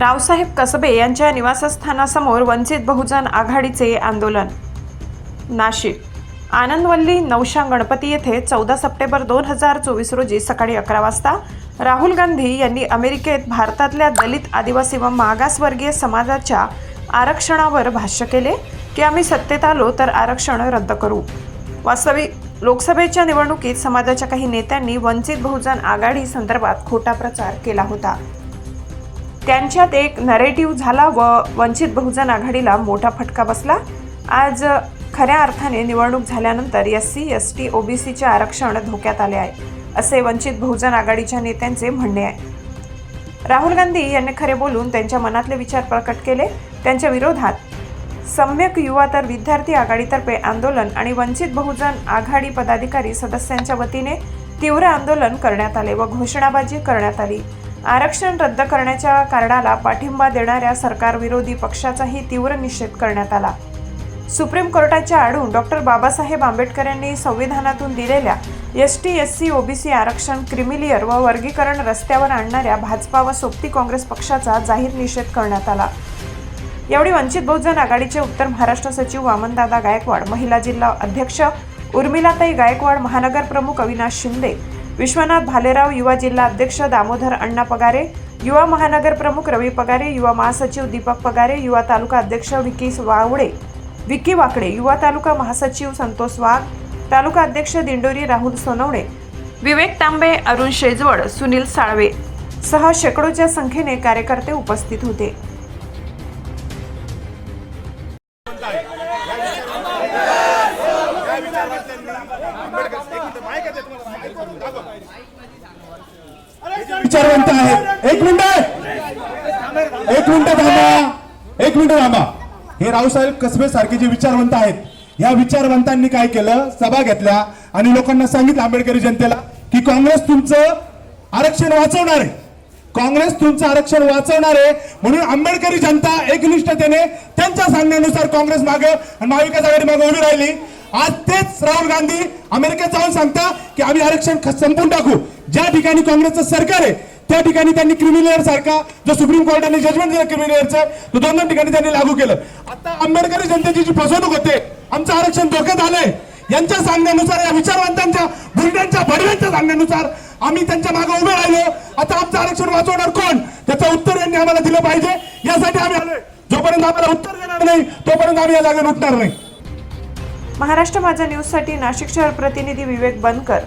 रावसाहेब कसबे यांच्या निवासस्थानासमोर वंचित बहुजन आघाडीचे आंदोलन. नाशिक आनंदवल्ली नवशा गणपती येथे चौदा सप्टेंबर दोन हजार चोवीस रोजी सकाळी अकरा वाजता राहुल गांधी यांनी अमेरिकेत भारतातल्या दलित आदिवासी व मागासवर्गीय समाजाच्या आरक्षणावर भाष्य केले की आम्ही सत्तेत आलो तर आरक्षण रद्द करू. वास्तविक लोकसभेच्या निवडणुकीत समाजाच्या काही नेत्यांनी वंचित बहुजन आघाडी संदर्भात खोटा प्रचार केला होता. त्यांच्यात एक नरेटिव्ह झाला व वंचित बहुजन आघाडीला मोठा फटका बसला. आज खऱ्या अर्थाने निवडणूक झाल्यानंतर एस सी एस टी ओबीसीचे आरक्षण धोक्यात आले आहे असे वंचित बहुजन आघाडीच्या नेत्यांचे म्हणणे आहे. राहुल गांधी यांनी खरे बोलून त्यांच्या मनातले विचार प्रकट केले. त्यांच्या विरोधात सम्यक युवा तर विद्यार्थी आघाडीतर्फे आंदोलन आणि वंचित बहुजन आघाडी पदाधिकारी सदस्यांच्या वतीने तीव्र आंदोलन करण्यात आले व घोषणाबाजी करण्यात आली. आरक्षण रद्द करण्याच्या कारणाला पाठिंबा देणाऱ्या सरकारविरोधी पक्षाचाही तीव्र निषेध करण्यात आला. सुप्रीम कोर्टाच्या आडून डॉक्टर बाबासाहेब आंबेडकर यांनी संविधानातून दिलेल्या S T S C OBC आरक्षण क्रिमिलियर व वर्गीकरण रस्त्यावर आणणाऱ्या भाजपा व सोबती काँग्रेस पक्षाचा जाहीर निषेध करण्यात आला. यावेळी वंचित बहुजन आघाडीचे उत्तर महाराष्ट्र सचिव वामनदादा गायकवाड महिला जिल्हा अध्यक्ष उर्मिलाताई गायकवाड महानगर प्रमुख अविनाश शिंदे विश्वनाथ भालेराव युवा जिल्हा अध्यक्ष दामोदर अण्णा पगारे युवा महानगर प्रमुख रवी पगारे युवा महासचिव दीपक पगारे युवा तालुका अध्यक्ष विकी वावडे विकी वाकडे युवा तालुका महासचिव संतोष वाघ तालुका अध्यक्ष दिंडोरी राहुल सोनवणे विवेक तांबे अरुण शेजवड सुनील साळवे सह शेकडोच्या संख्येने कार्यकर्ते उपस्थित होते. विचारवंत आहेत एक मिनिट एक मिनिट थांबा. एक मिनिट थांबा. हे रावसाहेब कसबे सारखे जे विचारवंत आहेत या विचारवंतांनी काय केलं? सभा घेतल्या आणि लोकांना सांगितलं आंबेडकरी जनतेला की काँग्रेस तुमचं आरक्षण वाचवणार आहे. काँग्रेस तुमचं आरक्षण वाचवणार आहे म्हणून आंबेडकरी जनता एकनिष्ठतेने त्यांच्या सांगण्यानुसार काँग्रेस मागे आणि महाविकास आघाडी मागे उभी राहिली. आज तेच राहुल गांधी अमेरिकेत जाऊन सांगता की आम्ही आरक्षण संपून टाकू. ज्या ठिकाणी काँग्रेसचं सरकार आहे त्या ठिकाणी त्यांनी क्रिमिनल सारखा जो सुप्रीम कोर्टाने जजमेंट दिलं क्रिमिनलचं तो दोन दोन ठिकाणी त्यांनी लागू केलं. आता आंबेडकरी जनतेची जी फसवणूक होते आमचं आरक्षण धोक्यात आलंय. यांच्या सांगण्यानुसार या विचारवंत सगळ्यांच्या सांगण्यानुसार आम्ही त्यांच्या मागे उभे राहिलो. आता आमचं आरक्षण वाचवणार कोण? त्याचं उत्तर यांनी आम्हाला दिलं पाहिजे. यासाठी आम्ही आलोय. जोपर्यंत आम्हाला उत्तर देणार नाही तोपर्यंत आम्ही या जागेवर उठणार नाही. महाराष्ट्र माझा न्यूजसाठी नाशिक शहर प्रतिनिधी विवेक बनकर.